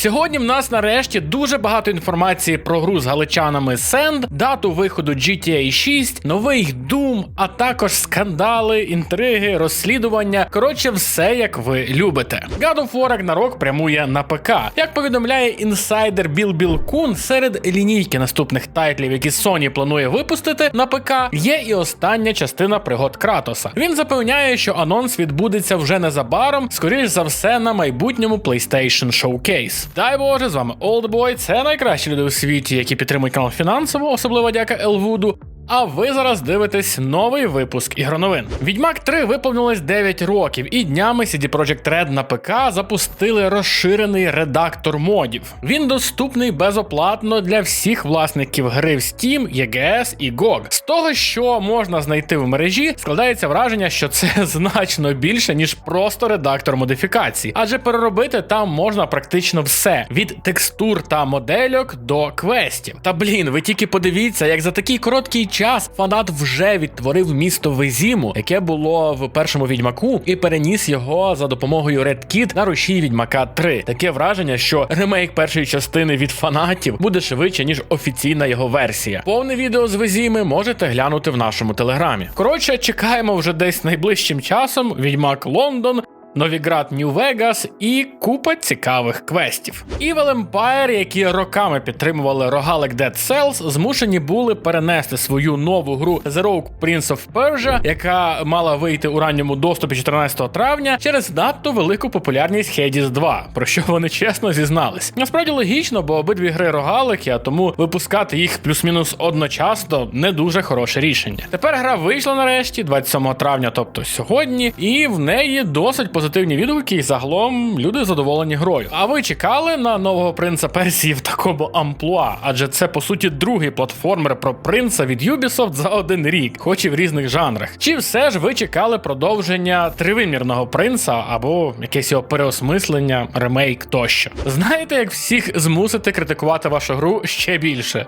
Сьогодні в нас нарешті дуже багато інформації про гру з галичанами Send, дату виходу GTA 6, новий Doom, а також скандали, інтриги, розслідування. Коротше, все як ви любите. God of War Ragnarok прямує на ПК. Як повідомляє інсайдер Біл Біл Кун, серед лінійки наступних тайтлів, які Sony планує випустити на ПК, є і остання частина пригод Кратоса. Він запевняє, що анонс відбудеться вже незабаром, скоріш за все, на майбутньому PlayStation Showcase. Дай Боже, з вами Олдбой. це найкращі люди у світі, які підтримують канал фінансово, особливо дяка Елвуду. А ви зараз дивитесь новий випуск ігроновин. Відьмак 3 виповнилось 9 років, і днями CD Projekt Red на ПК запустили розширений редактор модів. Він доступний безоплатно для всіх власників гри в Steam, EGS і GOG. З того, що можна знайти в мережі, складається враження, що це значно більше, ніж просто редактор модифікацій, адже переробити там можна практично все: від текстур та модельок до квестів. Та блін, ви тільки подивіться, як за такий короткий час фанат вже відтворив місто Везіму, яке було в першому відьмаку, і переніс його за допомогою Red Kit на рушій відьмака 3. Таке враження, що ремейк першої частини від фанатів буде швидше, ніж офіційна його версія. Повне відео з Везіми можете глянути в нашому телеграмі. Коротше, чекаємо вже десь найближчим часом. Відьмак Лондон. Новіград Нью-Вегас і купа цікавих квестів. Evil Empire, які роками підтримували рогалик Dead Cells, змушені були перенести свою нову гру The Rogue Prince of Persia, яка мала вийти у ранньому доступі 14 травня через надто велику популярність Hades 2, про що вони чесно зізнались. Насправді логічно, бо обидві гри рогалики, а тому випускати їх плюс-мінус одночасно не дуже хороше рішення. Тепер гра вийшла нарешті 27 травня, тобто сьогодні, і в неї досить позитивні відгуки, і загалом люди задоволені грою. А ви чекали на нового принца Персії в такому амплуа? Адже це по суті другий платформер про принца від Ubisoft за один рік, хоч і в різних жанрах. Чи все ж ви чекали продовження тривимірного принца або якесь його переосмислення, ремейк тощо? Знаєте, як всіх змусити критикувати вашу гру ще більше?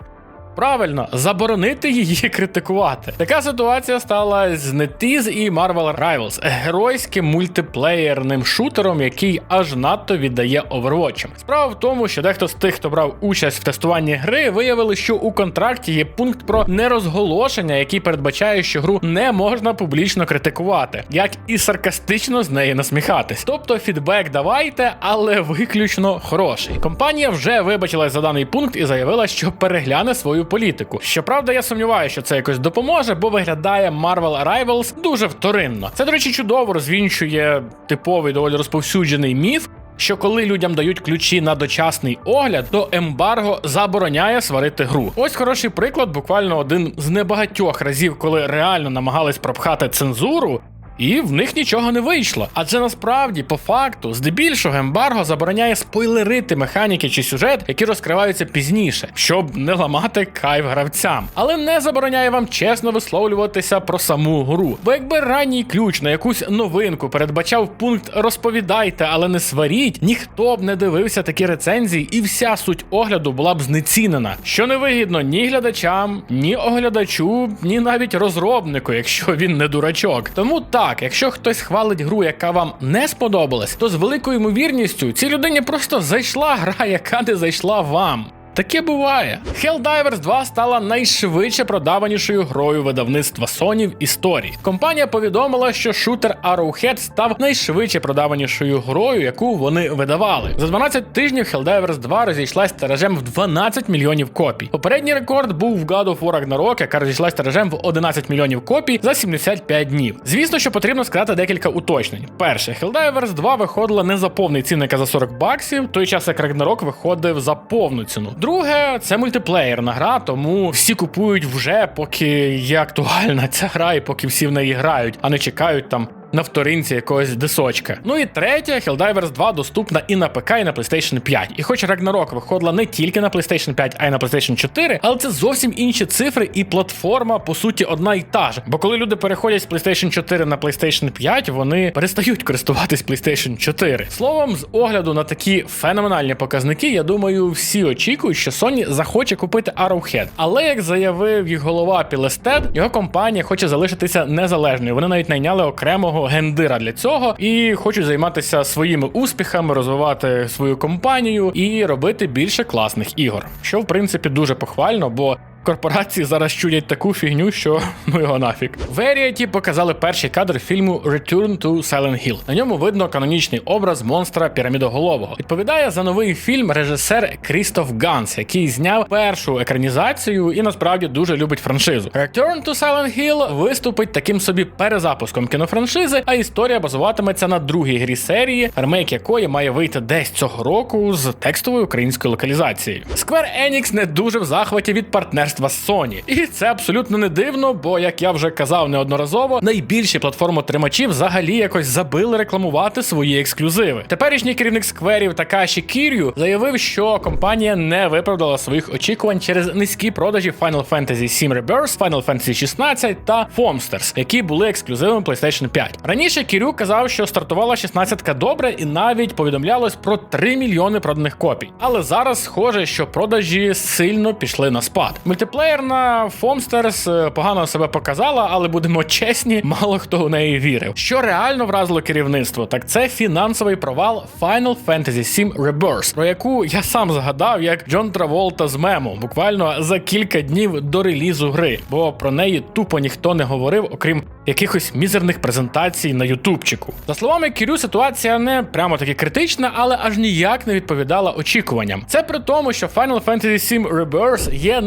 Правильно, заборонити її критикувати. Така ситуація стала з NetEase і Marvel Rivals, геройським мультиплеєрним шутером, який аж надто віддає Overwatch. Справа в тому, що дехто з тих, хто брав участь в тестуванні гри, виявили, що у контракті є пункт про нерозголошення, який передбачає, що гру не можна публічно критикувати, як і саркастично з неї насміхатись. Тобто фідбек давайте, але виключно хороший. Компанія вже вибачилась за даний пункт і заявила, що перегляне свою політику. Щоправда, я сумніваюся, що це якось допоможе, бо виглядає Marvel Rivals дуже вторинно. Це, до речі, чудово розвінчує типовий доволі розповсюджений міф. Що коли людям дають ключі на дочасний огляд, то ембарго забороняє сварити гру. Ось хороший приклад, буквально один з небагатьох разів, коли реально намагались пропхати цензуру. І в них нічого не вийшло. Адже насправді, по факту, здебільшого ембарго забороняє спойлерити механіки чи сюжет, які розкриваються пізніше, щоб не ламати кайф гравцям. Але не забороняє вам чесно висловлюватися про саму гру. Бо якби ранній ключ на якусь новинку передбачав пункт розповідайте, але не сваріть, ніхто б не дивився такі рецензії, і вся суть огляду була б знецінена. Що не вигідно ні глядачам, ні оглядачу, ні навіть розробнику, якщо він не дурачок. Тому так. Так, якщо хтось хвалить гру, яка вам не сподобалась, то з великою ймовірністю цій людині просто зайшла гра, яка не зайшла вам. Таке буває. Helldivers 2 стала найшвидше продаванішою грою видавництва Sony в історії. Компанія повідомила, що шутер Arrowhead став найшвидше продаванішою грою, яку вони видавали. За 12 тижнів Helldivers 2 розійшлась тиражем в 12 мільйонів копій. Попередній рекорд був в God of War Ragnarok, яка розійшлась тиражем в 11 мільйонів копій за 75 днів. Звісно, що потрібно сказати декілька уточнень. Перше, Helldivers 2 виходила не за повний цінник, а за 40 баксів, в той час як Ragnarok виходив за повну ціну. Друге, це мультиплеєрна гра, тому всі купують вже, поки є актуальна ця гра, і поки всі в неї грають, а не чекають там на вторинці якогось дисочка. Ну і третє, Helldivers 2 доступна і на ПК, і на PlayStation 5. І хоч Ragnarok виходила не тільки на PlayStation 5, а й на PlayStation 4, але це зовсім інші цифри, і платформа, по суті, одна і та ж. Бо коли люди переходять з PlayStation 4 на PlayStation 5, вони перестають користуватись PlayStation 4. Словом, з огляду на такі феноменальні показники, я думаю, всі очікують, що Sony захоче купити Arrowhead. Але як заявив їх голова Пілестед, його компанія хоче залишитися незалежною. Вони навіть найняли окремого жодного гендира для цього і хочуть займатися своїми успіхами, розвивати свою компанію і робити більше класних ігор. Що в принципі дуже похвально, бо Корпорації зараз чудять таку фігню, що ну його нафіг. Verity показали перший кадр фільму Return to Silent Hill. На ньому видно канонічний образ монстра пірамідоголового. Відповідає за новий фільм режисер Крістоф Ганс, який зняв першу екранізацію і насправді дуже любить франшизу. Return to Silent Hill виступить таким собі перезапуском кінофраншизи, а історія базуватиметься на другій грі серії, ремейк якої має вийти десь цього року з текстовою українською локалізацією. Square Enix не дуже в захваті від партнерства партнерства Sony. І це абсолютно не дивно, бо, як я вже казав неодноразово, найбільші платформотримачі взагалі якось забили рекламувати свої ексклюзиви. Теперішній керівник скверів Такаші Кір'ю заявив, що компанія не виправдала своїх очікувань через низькі продажі Final Fantasy VII Rebirth, Final Fantasy 16 та Foamsters, які були ексклюзивами PlayStation 5. Раніше Кірю казав, що стартувала 16-ка добре, і навіть повідомлялось про 3 мільйони проданих копій. Але зараз схоже, що продажі сильно пішли на спад. Мультиплеєрна Фомстерс погано себе показала, але будемо чесні, мало хто у неї вірив. Що реально вразило керівництво, так це фінансовий провал Final Fantasy VII Rebirth, про яку я сам згадав як Джон Траволта з мему, буквально за кілька днів до релізу гри, бо про неї тупо ніхто не говорив, окрім якихось мізерних презентацій на ютубчику. За словами Кірю, ситуація не прямо таки критична, але аж ніяк не відповідала очікуванням. Це при тому, що Final Fantasy VII Rebirth є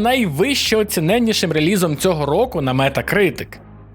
найвище релізом цього року на Metacritic.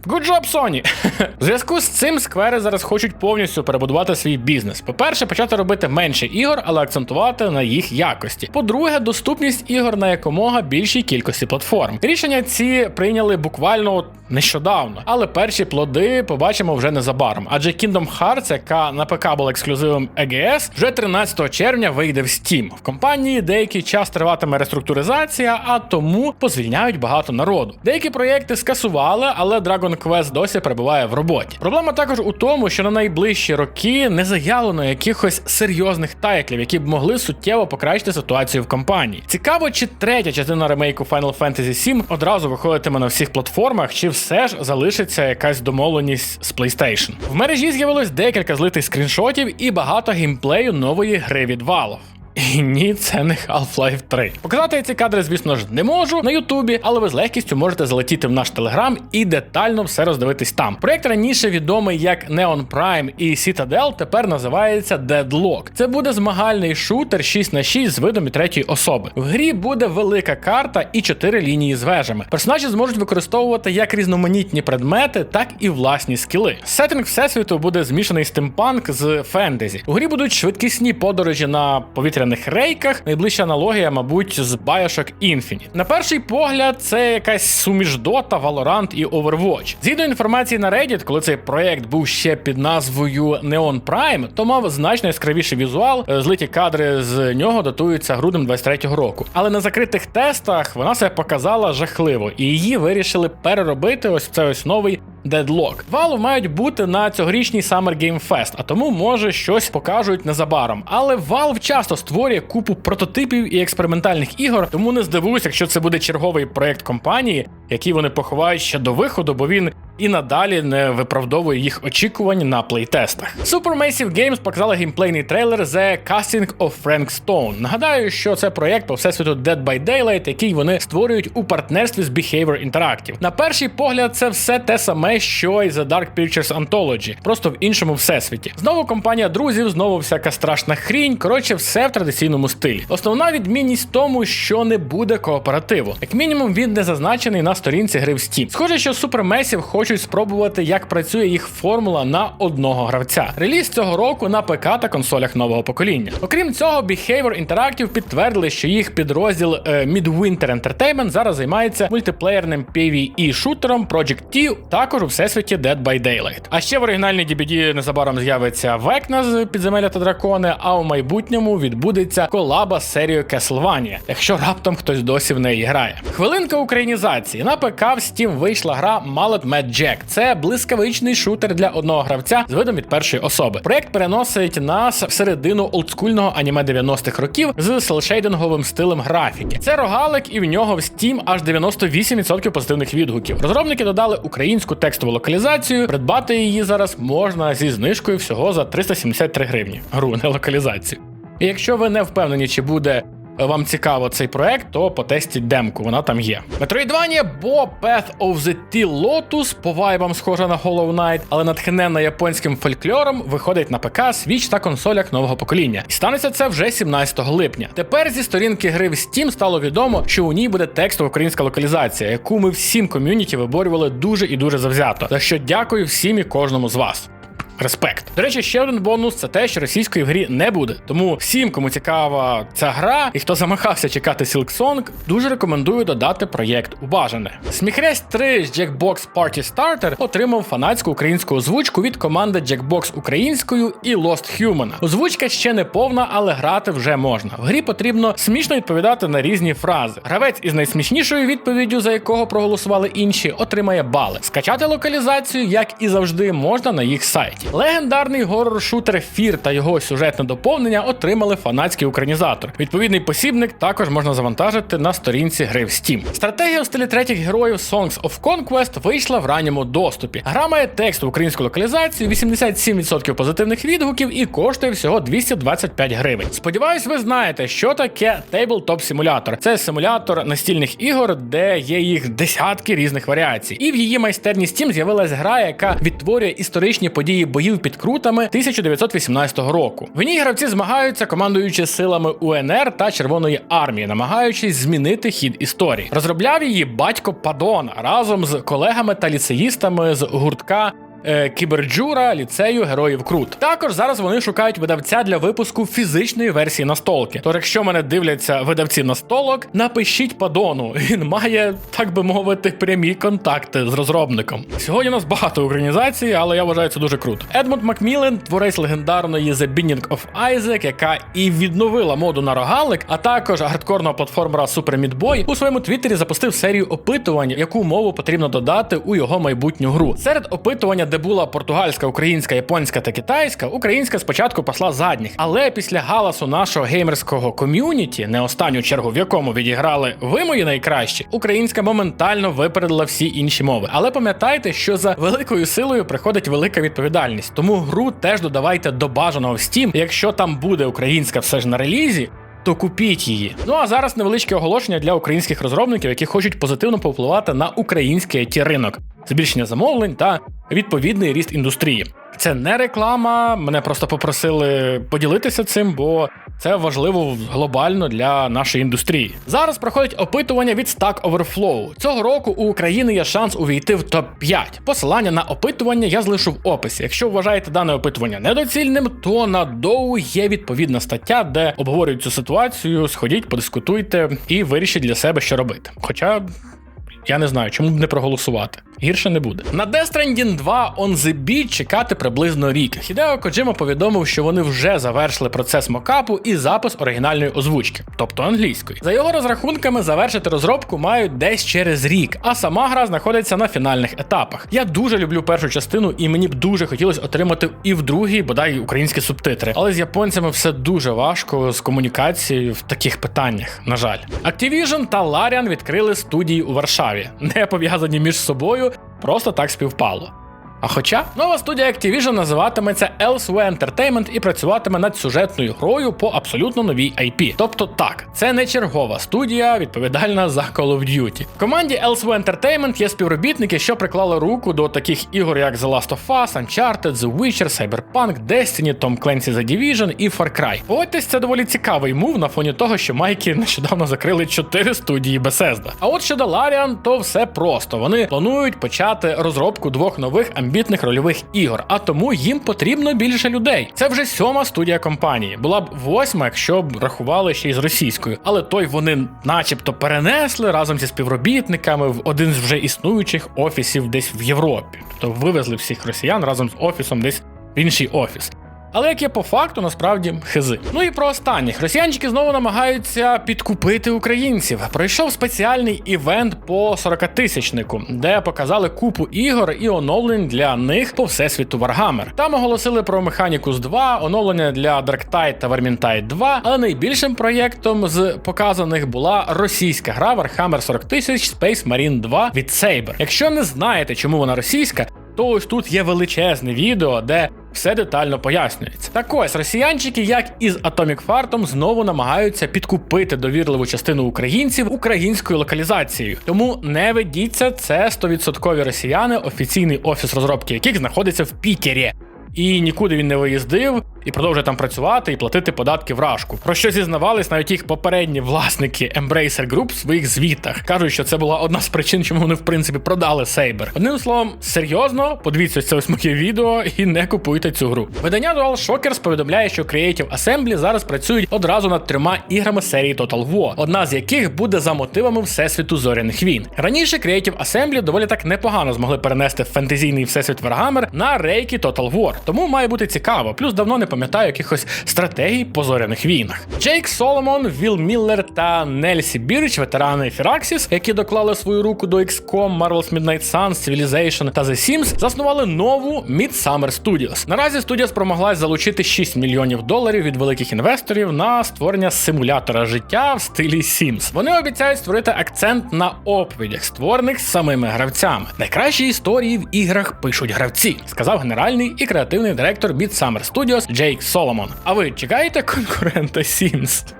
Good job, Sony! В зв'язку з цим сквери зараз хочуть повністю перебудувати свій бізнес. По-перше, почати робити менше ігор, але акцентувати на їх якості. По-друге, доступність ігор на якомога більшій кількості платформ. Рішення ці прийняли буквально нещодавно, але перші плоди побачимо вже незабаром. Адже Kingdom Hearts, яка на ПК була ексклюзивом EGS, вже 13 червня вийде в Steam. В компанії деякий час триватиме реструктуризація, а тому позвільняють багато народу. Деякі проєкти скасували, але Dragon Dragon Quest досі перебуває в роботі. Проблема також у тому, що на найближчі роки не заявлено якихось серйозних тайтлів, які б могли суттєво покращити ситуацію в компанії. Цікаво, чи третя частина ремейку Final Fantasy VII одразу виходитиме на всіх платформах, чи все ж залишиться якась домовленість з PlayStation. В мережі з'явилось декілька злитих скріншотів і багато геймплею нової гри від Valve. І ні, це не Half-Life 3. Показати ці кадри, звісно ж, не можу на Ютубі, але ви з легкістю можете залетіти в наш телеграм і детально все роздивитись там. Проєкт раніше відомий як Neon Prime і Citadel, тепер називається Deadlock. Це буде змагальний шутер 6 на 6 з видом і третьої особи. В грі буде велика карта і 4 лінії з вежами. Персонажі зможуть використовувати як різноманітні предмети, так і власні скіли. Сеттинг всесвіту буде змішаний стимпанк з фентезі. У грі будуть швидкісні подорожі на повітря повітряних рейках. Найближча аналогія, мабуть, з Bioshock Infinite. На перший погляд, це якась суміш Dota, Valorant і Overwatch. Згідно інформації на Reddit, коли цей проект був ще під назвою Neon Prime, то мав значно яскравіший візуал. Злиті кадри з нього датуються груднем 23-го року. Але на закритих тестах вона себе показала жахливо, і її вирішили переробити ось в це ось новий Deadlock. Valve мають бути на цьогорічній Summer Game Fest, а тому може щось покажуть незабаром. Але Valve часто створює купу прототипів і експериментальних ігор, тому не здивуюся, якщо це буде черговий проект компанії, який вони поховають ще до виходу, бо він і надалі не виправдовує їх очікувань на плейтестах. Supermassive Games показали геймплейний трейлер The Casting of Frank Stone. Нагадаю, що це проєкт по всесвіту Dead by Daylight, який вони створюють у партнерстві з Behavior Interactive. На перший погляд, це все те саме, що й The Dark Pictures Anthology, просто в іншому всесвіті. Знову компанія друзів, знову всяка страшна хрінь. Коротше, все в традиційному стилі. Основна відмінність в тому, що не буде кооперативу. Як мінімум, він не зазначений на сторінці гри в Steam. Схоже, що Supermassive хочуть спробувати, як працює їх формула на одного гравця. Реліз цього року на ПК та консолях нового покоління. Окрім цього, Behavior Interactive підтвердили, що їх підрозділ е, Midwinter Entertainment зараз займається мультиплеєрним PvE шутером Project T, також у всесвіті Dead by Daylight. А ще в оригінальній DBD незабаром з'явиться Векна з підземелля та дракони, а у майбутньому відбудеться колаба з серією Castlevania, якщо раптом хтось досі в неї грає. Хвилинка українізації на ПК в Steam вийшла гра Mallet Mad Jack. Це блискавичний шутер для одного гравця з видом від першої особи. Проект переносить нас в середину олдскульного аніме 90-х років з селшейдинговим стилем графіки. Це рогалик, і в нього в Steam аж 98% позитивних відгуків. Розробники додали українську текстову локалізацію. Придбати її зараз можна зі знижкою всього за 373 гривні. Гру, не локалізацію. І якщо ви не впевнені, чи буде вам цікаво цей проект, то потестіть демку, вона там є. Metroidvania бо Path of the T Lotus по вайбам схожа на Hollow Knight, але натхненна японським фольклором виходить на ПК, Switch та консолях нового покоління. І станеться це вже 17 липня. Тепер зі сторінки гри в Steam стало відомо, що у ній буде текстова українська локалізація, яку ми всім ком'юніті виборювали дуже і дуже завзято. За що дякую всім і кожному з вас. Респект. До речі, ще один бонус це те, що російської в грі не буде. Тому всім, кому цікава ця гра, і хто замахався чекати Silksong, дуже рекомендую додати проєкт у бажане. Сміхресть 3 з Jackbox Party Starter отримав фанатську українську озвучку від команди Jackbox українською і Lost Human. Озвучка ще не повна, але грати вже можна. В грі потрібно смішно відповідати на різні фрази. Гравець із найсмішнішою відповіддю, за якого проголосували інші, отримає бали. Скачати локалізацію, як і завжди, можна на їх сайті. Легендарний горор-шутер Фір та його сюжетне доповнення отримали фанатський українізатор. Відповідний посібник також можна завантажити на сторінці гри в Steam. Стратегія в стилі третіх героїв Songs of Conquest вийшла в ранньому доступі. Гра має текст в українську локалізацію, 87% позитивних відгуків і коштує всього 225 гривень. Сподіваюсь, ви знаєте, що таке Simulator. Це симулятор настільних ігор, де є їх десятки різних варіацій. І в її майстерні Steam з'явилась гра, яка відтворює історичні події боїв під крутами 1918 року. В ній гравці змагаються, командуючи силами УНР та Червоної армії, намагаючись змінити хід історії. Розробляв її батько Падона разом з колегами та ліцеїстами з гуртка. Е, Кіберджура, ліцею героїв Крут. Також зараз вони шукають видавця для випуску фізичної версії настолки. Тож, якщо мене дивляться видавці настолок, напишіть падону. Він має, так би мовити, прямі контакти з розробником. Сьогодні у нас багато організацій, але я вважаю це дуже круто. Едмунд Макміллен, творець легендарної The Binding of Isaac, яка і відновила моду на рогалик, а також хардкорного платформера Super Meat Boy, у своєму твіттері запустив серію опитувань, яку мову потрібно додати у його майбутню гру. Серед опитування, де була португальська, українська, японська та китайська, українська спочатку пасла задніх, але після галасу нашого геймерського ком'юніті, не останню чергу в якому відіграли ви мої найкращі, українська моментально випередила всі інші мови. Але пам'ятайте, що за великою силою приходить велика відповідальність. Тому гру теж додавайте до бажаного в Steam. Якщо там буде українська все ж на релізі. То купіть її. Ну а зараз невеличке оголошення для українських розробників, які хочуть позитивно повпливати на український it ринок, збільшення замовлень та відповідний ріст індустрії. Це не реклама. Мене просто попросили поділитися цим, бо це важливо глобально для нашої індустрії. Зараз проходить опитування від Stack Overflow. Цього року у України є шанс увійти в топ 5 Посилання на опитування я залишу в описі. Якщо вважаєте дане опитування недоцільним, то на доу є відповідна стаття, де обговорюють цю ситуацію. Сходіть, подискутуйте і вирішіть для себе, що робити. Хоча. Я не знаю, чому б не проголосувати. Гірше не буде. На Death Stranding 2 On The Beat чекати приблизно рік. Хідео Коджима повідомив, що вони вже завершили процес мокапу і запис оригінальної озвучки, тобто англійської. За його розрахунками, завершити розробку мають десь через рік, а сама гра знаходиться на фінальних етапах. Я дуже люблю першу частину, і мені б дуже хотілося отримати і в другій, бодай українські субтитри. Але з японцями все дуже важко з комунікацією в таких питаннях. На жаль, Activision та Larian відкрили студії у Варшаві, не пов'язані між собою, просто так співпало. А хоча нова студія Activision називатиметься Elsewhere Entertainment і працюватиме над сюжетною грою по абсолютно новій IP. Тобто так, це не чергова студія, відповідальна за Call of Duty. В команді Elsewhere Entertainment є співробітники, що приклали руку до таких ігор, як The Last of Us, Uncharted, The Witcher, Cyberpunk, Destiny, Tom Clancy The Division і Far Cry. Погодьтесь, це доволі цікавий мув на фоні того, що майки нещодавно закрили 4 студії Bethesda. А от щодо Larian, то все просто. Вони планують почати розробку двох нових амбітних рольових ігор, а тому їм потрібно більше людей. Це вже сьома студія компанії. Була б восьма, якщо б рахували ще й з російською. Але той вони, начебто, перенесли разом зі співробітниками в один з вже існуючих офісів десь в Європі. Тобто вивезли всіх росіян разом з офісом десь в інший офіс. Але яке по факту насправді хизи. Ну і про останніх росіянчики знову намагаються підкупити українців. Пройшов спеціальний івент по 40-тисячнику, де показали купу ігор і оновлень для них по всесвіту Warhammer. Там оголосили про Mechanicus 2, оновлення для Darktide та Vermintide 2, але найбільшим проєктом з показаних була російська гра Warhammer 40 тисяч Space Marine 2 від Saber. Якщо не знаєте, чому вона російська, то ось тут є величезне відео, де все детально пояснюється. Так ось росіянчики, як із Atomic Fartom, знову намагаються підкупити довірливу частину українців українською локалізацією. Тому не ведіться, це 100% росіяни, офіційний офіс розробки яких знаходиться в Пікері. І нікуди він не виїздив, і продовжує там працювати і платити податки в рашку. Про що зізнавались навіть їх попередні власники Embracer Group в своїх звітах. Кажуть, що це була одна з причин, чому вони в принципі продали Saber. Одним словом, серйозно, подивіться це ось моє відео і не купуйте цю гру. Видання DualShockers повідомляє, що Creative Assembly зараз працюють одразу над трьома іграми серії Total War, одна з яких буде за мотивами всесвіту зоряних війн. Раніше Creative Assembly доволі так непогано змогли перенести фентезійний всесвіт Warhammer на рейки Total War, тому має бути цікаво. Плюс давно не пам'ятаю якихось стратегій по зоряних війнах. Джейк Соломон, Віл Міллер та Нельсі Бірч, ветерани Firaxis, які доклали свою руку до XCOM, Marvel's Midnight Suns, Civilization та The Sims, заснували нову Midsummer Studios. Наразі студія спромоглась залучити 6 мільйонів доларів від великих інвесторів на створення симулятора життя в стилі Sims. Вони обіцяють створити акцент на оповідях, створених самими гравцями. Найкращі історії в іграх пишуть гравці, сказав генеральний і креативний директор Midsummer Studios Джейк Соломон. А ви чекаєте конкурента Sims?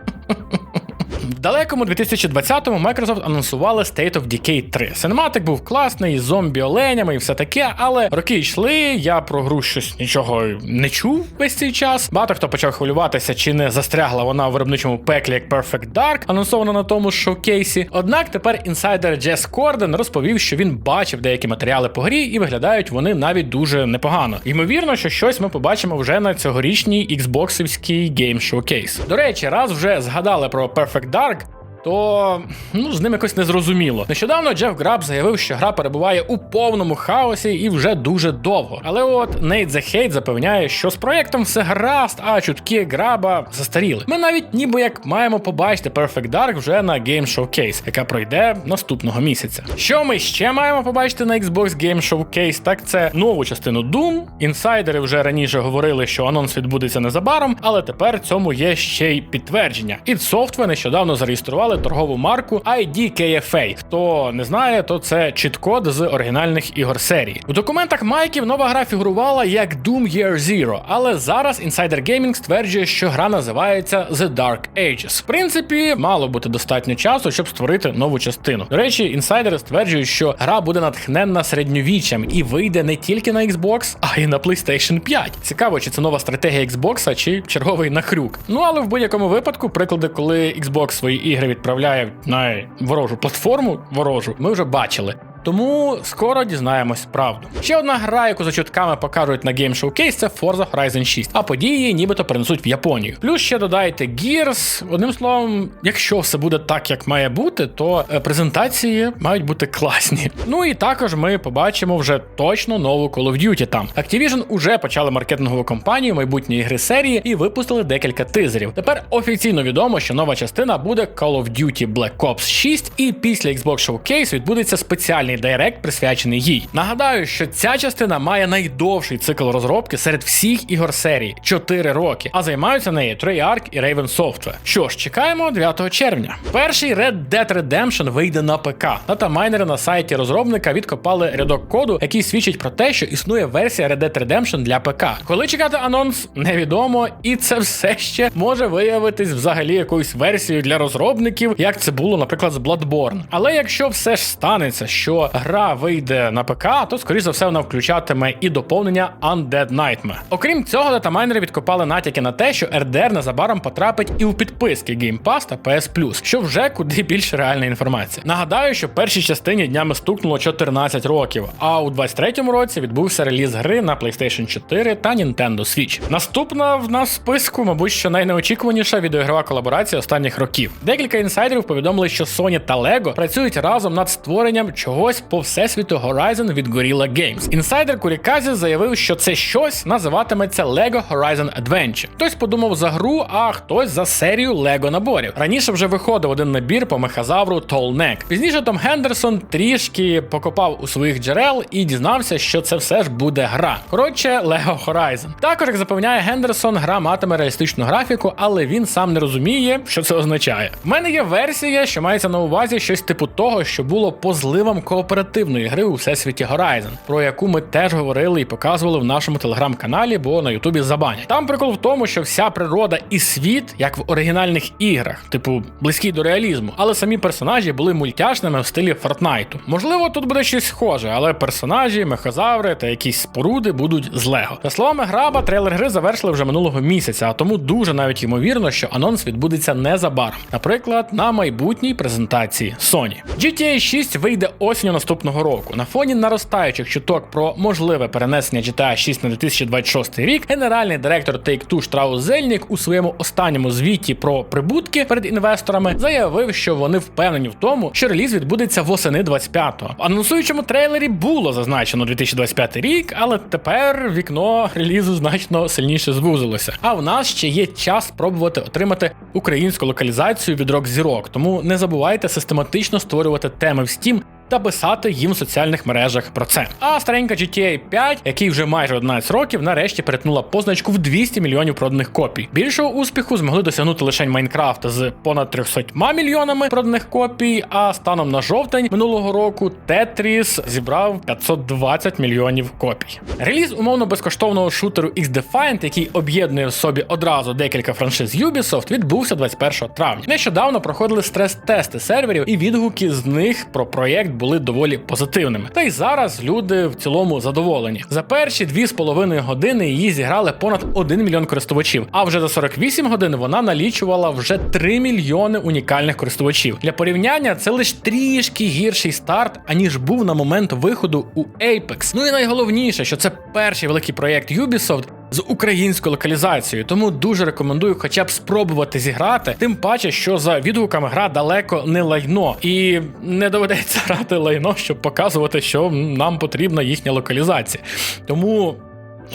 В далекому 2020-му Microsoft анонсували State of Decay 3. Синематик був класний, з зомбі-оленями і все таке, але роки йшли, я про гру щось нічого не чув весь цей час. Багато хто почав хвилюватися, чи не застрягла вона у виробничому пеклі як Perfect Dark, анонсована на тому шоукейсі. Однак тепер інсайдер Джес Корден розповів, що він бачив деякі матеріали по грі, і виглядають вони навіть дуже непогано. Ймовірно, що щось ми побачимо вже на цьогорічній Xboxівській Game Showcase. До речі, раз вже згадали про Perfect Dark, то ну з ним якось незрозуміло. Нещодавно Джеф Граб заявив, що гра перебуває у повному хаосі і вже дуже довго. Але от Нейт The Hate запевняє, що з проєктом все гаразд, а чутки граба застаріли. Ми навіть ніби як маємо побачити Perfect Dark вже на Game Showcase, яка пройде наступного місяця. Що ми ще маємо побачити на Xbox Game Showcase? Так це нову частину Doom. Інсайдери вже раніше говорили, що анонс відбудеться незабаром, але тепер цьому є ще й підтвердження. id Software нещодавно зареєстрували торгову марку IDKFA. Хто не знає, то це чіт-код з оригінальних ігор серії. У документах Майків нова гра фігурувала як Doom Year Zero, але зараз Insider Gaming стверджує, що гра називається The Dark Ages. В принципі, мало бути достатньо часу, щоб створити нову частину. До речі, інсайдери стверджують, що гра буде натхненна середньовіччям і вийде не тільки на Xbox, а й на PlayStation 5. Цікаво, чи це нова стратегія Xbox, чи черговий нахрюк. Ну але в будь-якому випадку, приклади, коли Xbox свої ігри відправляє на ворожу платформу, ворожу, ми вже бачили. Тому скоро дізнаємось правду. Ще одна гра, яку за чутками покажуть на Game Showcase, це Forza Horizon 6, а події нібито перенесуть в Японію. Плюс ще додайте Gears. Одним словом, якщо все буде так, як має бути, то е, презентації мають бути класні. Ну і також ми побачимо вже точно нову Call of Duty там. Activision уже почали маркетингову кампанію майбутньої гри серії і випустили декілька тизерів. Тепер офіційно відомо, що нова частина буде Call of Duty Black Ops 6, і після Xbox Showcase відбудеться спеціальний директ, присвячений їй. Нагадаю, що ця частина має найдовший цикл розробки серед всіх ігор серії 4 роки, а займаються нею Treyarch і Raven Software. Що ж, чекаємо 9 червня. Перший Red Dead Redemption вийде на ПК. Датамайнери на сайті розробника відкопали рядок коду, який свідчить про те, що існує версія Red Dead Redemption для ПК. Коли чекати анонс, невідомо, і це все ще може виявитись взагалі якоюсь версією для розробників, як це було, наприклад, з Bloodborne. Але якщо все ж станеться, що гра вийде на ПК, то скоріш за все вона включатиме і доповнення Undead Nightmare. Окрім цього, датамайнери відкопали натяки на те, що RDR незабаром потрапить і у підписки Game Pass та PS Plus, що вже куди більш реальна інформація. Нагадаю, що першій частині днями стукнуло 14 років, а у 23-му році відбувся реліз гри на PlayStation 4 та Nintendo Switch. Наступна в нас в списку, мабуть, що найнеочікуваніша відеоігрова колаборація останніх років. Декілька інсайдерів повідомили, що Sony та LEGO працюють разом над створенням чогось щось по всесвіту Horizon від Gorilla Games. Інсайдер Куріказі заявив, що це щось називатиметься Lego Horizon Adventure. Хтось подумав за гру, а хтось за серію Лего наборів. Раніше вже виходив один набір по мехазавру Tall Пізніше Том Гендерсон трішки покопав у своїх джерел і дізнався, що це все ж буде гра. Коротше, Lego Horizon. Також, як запевняє Гендерсон, гра матиме реалістичну графіку, але він сам не розуміє, що це означає. В мене є версія, що мається на увазі щось типу того, що було по зливам кооперативної гри у всесвіті Horizon, про яку ми теж говорили і показували в нашому телеграм-каналі, бо на Ютубі забанять. Там прикол в тому, що вся природа і світ, як в оригінальних іграх, типу близькі до реалізму, але самі персонажі були мультяшними в стилі Фортнайту. Можливо, тут буде щось схоже, але персонажі, мехозаври та якісь споруди будуть з Лего. За словами Граба, трейлер гри завершили вже минулого місяця, а тому дуже навіть ймовірно, що анонс відбудеться незабаром. Наприклад, на майбутній презентації Sony. GTA 6 вийде осінню наступного року. На фоні наростаючих чуток про можливе перенесення GTA 6 на 2026 рік. Генеральний директор Take-Two Штраус Зельнік у своєму останньому звіті про прибутки перед інвесторами заявив, що вони впевнені в тому, що реліз відбудеться восени 25-го. В анонсуючому трейлері було зазначено 2025 рік, але тепер вікно релізу значно сильніше звузилося. А в нас ще є час спробувати отримати українську локалізацію від Rock Zero, тому не забувайте систематично створювати теми в Steam та писати їм в соціальних мережах про це. А старенька GTA 5, який вже майже 11 років, нарешті перетнула позначку в 200 мільйонів проданих копій. Більшого успіху змогли досягнути лише Майнкрафт з понад 300 мільйонами проданих копій. А станом на жовтень минулого року Tetris зібрав 520 мільйонів копій. Реліз умовно безкоштовного шутеру X-Defiant, який об'єднує в собі одразу декілька франшиз Ubisoft, відбувся 21 травня. Нещодавно проходили стрес-тести серверів, і відгуки з них про проєкт були доволі позитивними. Та й зараз люди в цілому задоволені. За перші 2,5 години її зіграли понад 1 мільйон користувачів. А вже за 48 годин вона налічувала вже 3 мільйони унікальних користувачів. Для порівняння це лише трішки гірший старт, аніж був на момент виходу у Apex. Ну і найголовніше, що це перший великий проєкт Ubisoft, з українською локалізацією, тому дуже рекомендую хоча б спробувати зіграти. Тим паче, що за відгуками гра далеко не лайно, і не доведеться грати лайно, щоб показувати, що нам потрібна їхня локалізація. Тому.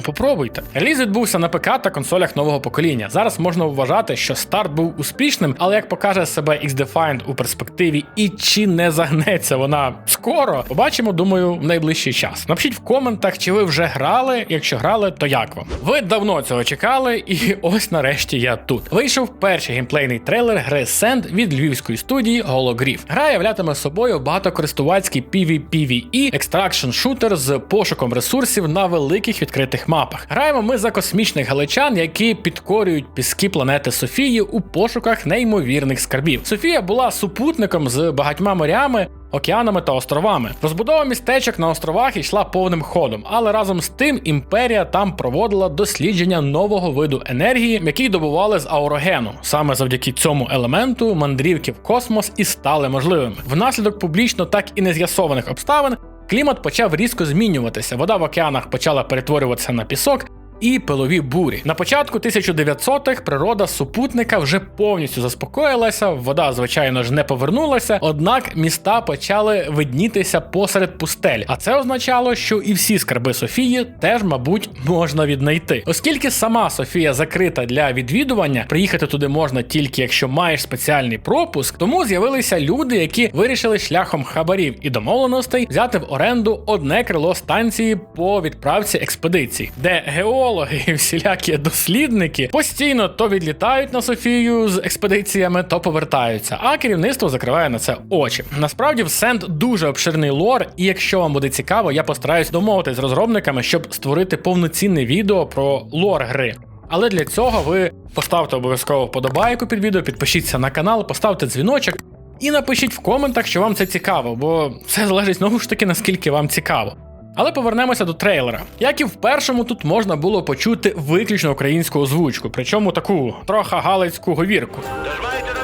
Попробуйте. Реліз відбувся на ПК та консолях нового покоління. Зараз можна вважати, що старт був успішним, але як покаже себе X-Defiant у перспективі і чи не загнеться вона скоро, побачимо, думаю, в найближчий час. Напишіть в коментах, чи ви вже грали. Якщо грали, то як вам? Ви давно цього чекали, і ось нарешті я тут. Вийшов перший геймплейний трейлер гри Send від львівської студії Hologriff. Гра являтиме собою багатокористувацький PvPvE екстракшн шутер з пошуком ресурсів на великих відкритих мапах. Граємо ми за космічних галичан, які підкорюють піски планети Софії у пошуках неймовірних скарбів. Софія була супутником з багатьма морями. Океанами та островами. Розбудова містечок на островах йшла повним ходом, але разом з тим імперія там проводила дослідження нового виду енергії, який добували з аурогену. Саме завдяки цьому елементу мандрівки в космос і стали можливими. Внаслідок публічно так і не з'ясованих обставин Клімат почав різко змінюватися. Вода в океанах почала перетворюватися на пісок. І пилові бурі на початку 1900-х природа супутника вже повністю заспокоїлася. Вода, звичайно ж, не повернулася. Однак міста почали виднітися посеред пустель. А це означало, що і всі скарби Софії теж, мабуть, можна віднайти. Оскільки сама Софія закрита для відвідування, приїхати туди можна тільки якщо маєш спеціальний пропуск. Тому з'явилися люди, які вирішили шляхом хабарів і домовленостей взяти в оренду одне крило станції по відправці експедицій, де гео геологи і всілякі дослідники постійно то відлітають на Софію з експедиціями, то повертаються. А керівництво закриває на це очі. Насправді, в Сенд дуже обширний лор, і якщо вам буде цікаво, я постараюсь домовитись з розробниками, щоб створити повноцінне відео про лор гри. Але для цього ви поставте обов'язково вподобайку під відео, підпишіться на канал, поставте дзвіночок і напишіть в коментах, що вам це цікаво, бо це залежить знову ж таки наскільки вам цікаво. Але повернемося до трейлера. Як і в першому, тут можна було почути виключно українську озвучку, причому таку трохи галицьку говірку. Тож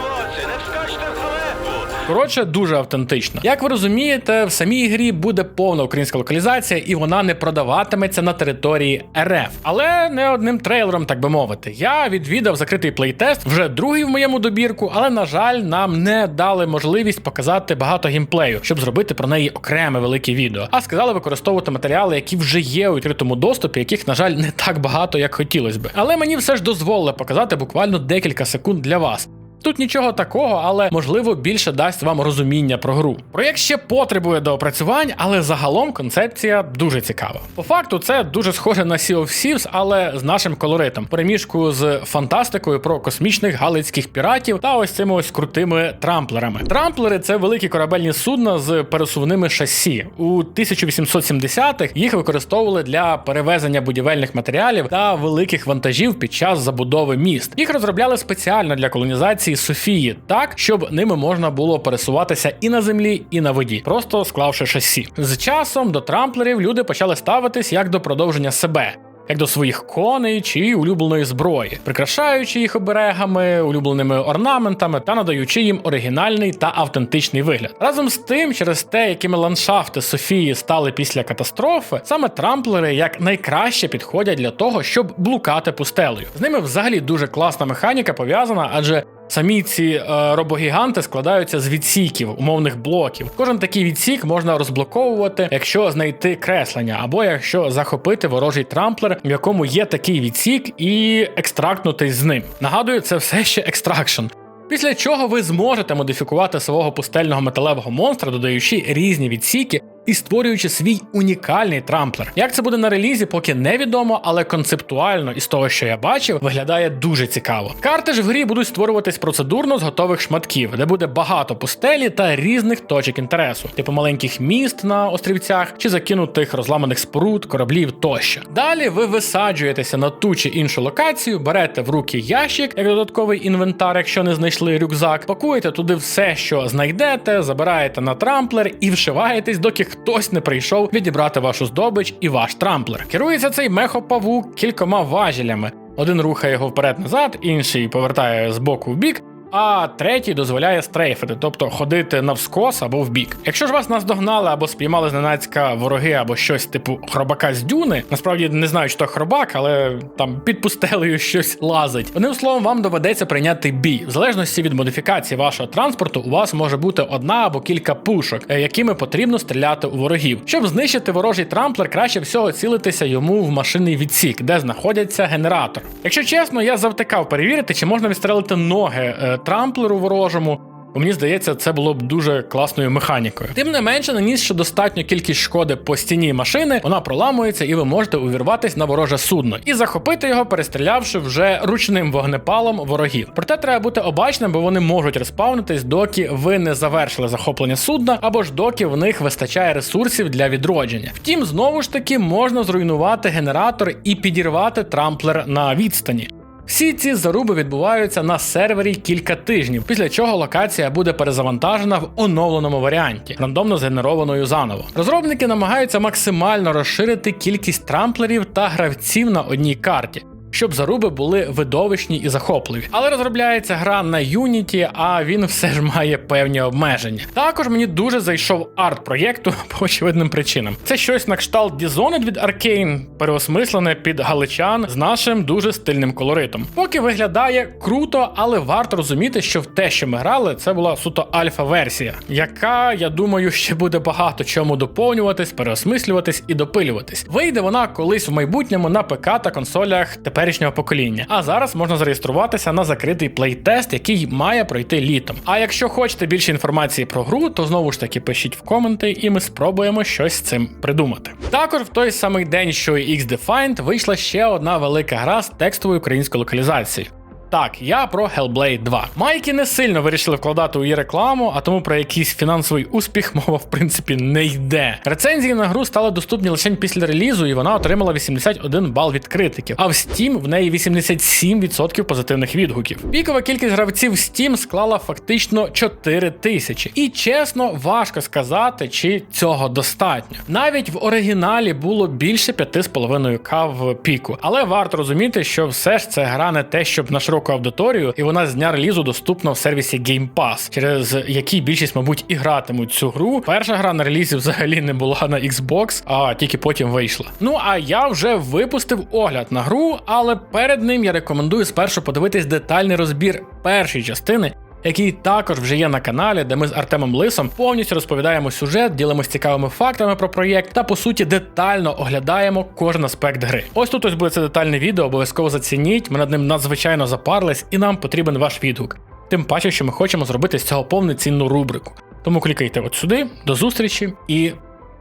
Коротше, дуже автентично. Як ви розумієте, в самій грі буде повна українська локалізація, і вона не продаватиметься на території РФ. Але не одним трейлером, так би мовити. Я відвідав закритий плейтест, вже другий в моєму добірку, але на жаль, нам не дали можливість показати багато геймплею, щоб зробити про неї окреме велике відео. А сказали використовувати матеріали, які вже є у відкритому доступі, яких, на жаль, не так багато, як хотілося би. Але мені все ж дозволили показати буквально декілька секунд для вас. Тут нічого такого, але можливо більше дасть вам розуміння про гру. Проєкт ще потребує доопрацювань, але загалом концепція дуже цікава. По факту, це дуже схоже на Sea of Thieves, але з нашим колоритом, переміжку з фантастикою про космічних галицьких піратів та ось цими ось крутими трамплерами. Трамплери це великі корабельні судна з пересувними шасі. У 1870-х їх використовували для перевезення будівельних матеріалів та великих вантажів під час забудови міст. Їх розробляли спеціально для колонізації Софії, так щоб ними можна було пересуватися і на землі, і на воді, просто склавши шасі. З часом до трамплерів люди почали ставитись як до продовження себе. Як до своїх коней чи улюбленої зброї, прикрашаючи їх оберегами, улюбленими орнаментами та надаючи їм оригінальний та автентичний вигляд. Разом з тим, через те, якими ландшафти Софії стали після катастрофи, саме трамплери як найкраще підходять для того, щоб блукати пустелею. З ними взагалі дуже класна механіка пов'язана, адже Самі ці е, робогіганти складаються з відсіків, умовних блоків. Кожен такий відсік можна розблоковувати, якщо знайти креслення, або якщо захопити ворожий трамплер, в якому є такий відсік, і екстрактнутись з ним. Нагадую, це все ще екстракшн. Після чого ви зможете модифікувати свого пустельного металевого монстра, додаючи різні відсіки і створюючи свій унікальний трамплер. Як це буде на релізі, поки невідомо, але концептуально із того, що я бачив, виглядає дуже цікаво. Карти ж в грі будуть створюватись процедурно з готових шматків, де буде багато пустелі та різних точок інтересу, типу маленьких міст на острівцях чи закинутих розламаних споруд, кораблів тощо. Далі ви висаджуєтеся на ту чи іншу локацію, берете в руки ящик як додатковий інвентар, якщо не знайшли рюкзак, пакуєте туди все, що знайдете, забираєте на трамплер і вшиваєтесь, доки хтось не прийшов відібрати вашу здобич і ваш трамплер. Керується цей мехопавук кількома важелями. Один рухає його вперед-назад, інший повертає з боку в бік. А третій дозволяє стрейфити, тобто ходити навскос або вбік. Якщо ж вас наздогнали або спіймали зненацька вороги або щось типу хробака з дюни, насправді не знаю, що хробак, але там під пустелею щось лазить. Одним словом, вам доведеться прийняти бій. В залежності від модифікації вашого транспорту, у вас може бути одна або кілька пушок, е, якими потрібно стріляти у ворогів. Щоб знищити ворожий трамплер, краще всього цілитися йому в машинний відсік, де знаходиться генератор. Якщо чесно, я завтикав перевірити, чи можна відстрелити ноги е, трамплеру ворожому. Мені здається, це було б дуже класною механікою. Тим не менше, нанісши достатню кількість шкоди по стіні машини, вона проламується, і ви можете увірватись на вороже судно і захопити його, перестрілявши вже ручним вогнепалом ворогів. Проте треба бути обачним, бо вони можуть респаунитись, доки ви не завершили захоплення судна, або ж доки в них вистачає ресурсів для відродження. Втім, знову ж таки можна зруйнувати генератор і підірвати трамплер на відстані. Всі ці заруби відбуваються на сервері кілька тижнів, після чого локація буде перезавантажена в оновленому варіанті, рандомно згенерованою заново. Розробники намагаються максимально розширити кількість трамплерів та гравців на одній карті. Щоб заруби були видовищні і захопливі. Але розробляється гра на Unity, а він все ж має певні обмеження. Також мені дуже зайшов арт проєкту по очевидним причинам. Це щось на кшталт Dishonored від Arkane, переосмислене під галичан з нашим дуже стильним колоритом. Поки виглядає круто, але варто розуміти, що в те, що ми грали, це була суто альфа-версія, яка, я думаю, ще буде багато чому доповнюватись, переосмислюватись і допилюватись. Вийде вона колись в майбутньому на ПК та консолях теперішнього покоління. А зараз можна зареєструватися на закритий плейтест, який має пройти літом. А якщо хочете більше інформації про гру, то знову ж таки пишіть в коменти, і ми спробуємо щось з цим придумати. Також в той самий день, що і X-Defined, вийшла ще одна велика гра з текстовою українською локалізацією. Так, я про Hellblade 2. Майки не сильно вирішили вкладати у її рекламу, а тому про якийсь фінансовий успіх мова в принципі не йде. Рецензії на гру стали доступні лише після релізу, і вона отримала 81 бал від критиків. А в Steam в неї 87% позитивних відгуків. Пікова кількість гравців в Steam склала фактично 4 тисячі. І чесно, важко сказати, чи цього достатньо. Навіть в оригіналі було більше 5,5к в піку. Але варто розуміти, що все ж це гра не те, щоб на широку широку аудиторію, і вона з дня релізу доступна в сервісі Game Pass, через який більшість, мабуть, і гратимуть цю гру. Перша гра на релізі взагалі не була на Xbox, а тільки потім вийшла. Ну а я вже випустив огляд на гру, але перед ним я рекомендую спершу подивитись детальний розбір першої частини. Який також вже є на каналі, де ми з Артемом Лисом повністю розповідаємо сюжет, ділимось цікавими фактами про проєкт та по суті детально оглядаємо кожен аспект гри. Ось тут ось буде це детальне відео, обов'язково зацініть. Ми над ним надзвичайно запарлись, і нам потрібен ваш відгук. Тим паче, що ми хочемо зробити з цього повноцінну рубрику. Тому клікайте от сюди, до зустрічі і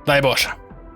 дай Боже!